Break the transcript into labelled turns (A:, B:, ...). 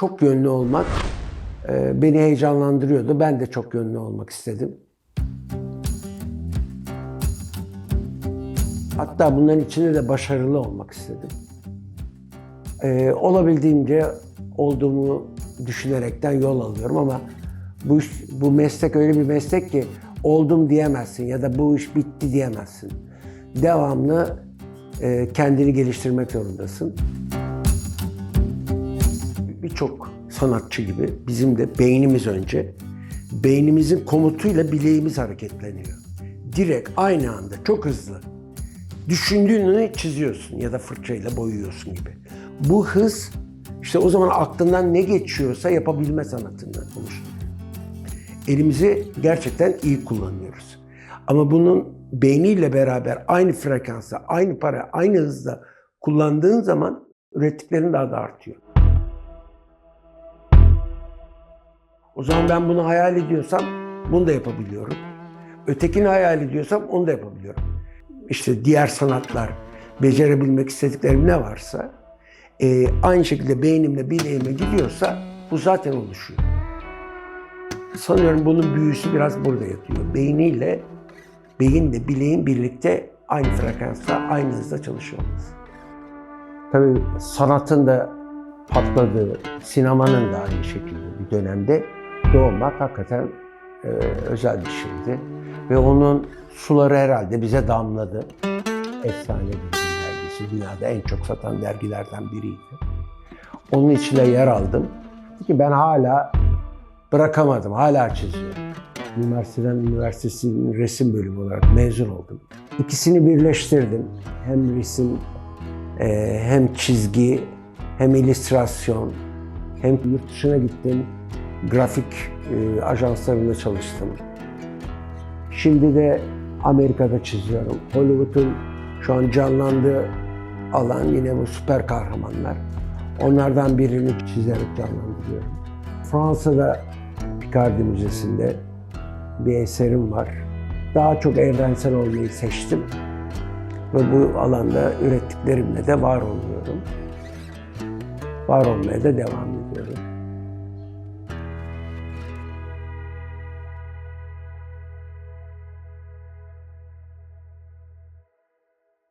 A: çok yönlü olmak e, beni heyecanlandırıyordu. Ben de çok yönlü olmak istedim. Hatta bunların içinde de başarılı olmak istedim. E, olabildiğince olduğumu düşünerekten yol alıyorum ama bu iş, bu meslek öyle bir meslek ki oldum diyemezsin ya da bu iş bitti diyemezsin. Devamlı e, kendini geliştirmek zorundasın. Birçok sanatçı gibi bizim de beynimiz önce beynimizin komutuyla bileğimiz hareketleniyor. Direkt aynı anda çok hızlı. Düşündüğünü çiziyorsun ya da fırçayla boyuyorsun gibi. Bu hız işte o zaman aklından ne geçiyorsa yapabilme sanatından oluşuyor. Elimizi gerçekten iyi kullanıyoruz. Ama bunun beyniyle beraber aynı frekansa, aynı para, aynı hızda kullandığın zaman ürettiklerin daha da artıyor. O zaman ben bunu hayal ediyorsam bunu da yapabiliyorum. Ötekini hayal ediyorsam onu da yapabiliyorum. İşte diğer sanatlar, becerebilmek istediklerim ne varsa e, aynı şekilde beynimle bileğime gidiyorsa bu zaten oluşuyor. Sanıyorum bunun büyüsü biraz burada yatıyor. Beyniyle, beyinle bileğin birlikte aynı frekansta, aynı hızda çalışıyor olması. Tabii sanatın da patladığı, sinemanın da aynı şekilde bir dönemde doğmak hakikaten e, özel bir şeydi. Ve onun suları herhalde bize damladı. Efsane bir dergisi. Dünyada en çok satan dergilerden biriydi. Onun içinde yer aldım. Ki ben hala bırakamadım. Hala çiziyorum. Sinan Üniversitesi'nin resim bölümü olarak mezun oldum. İkisini birleştirdim. Hem resim, e, hem çizgi, hem illüstrasyon, hem yurt dışına gittim. Grafik e, ajanslarında çalıştım. Şimdi de Amerika'da çiziyorum. Hollywood'un şu an canlandığı alan yine bu süper kahramanlar. Onlardan birini çizerek canlandırıyorum. Fransa'da Picardi Müzesi'nde bir eserim var. Daha çok evrensel olmayı seçtim. Ve bu alanda ürettiklerimle de var oluyorum. Var olmaya da devam ediyorum.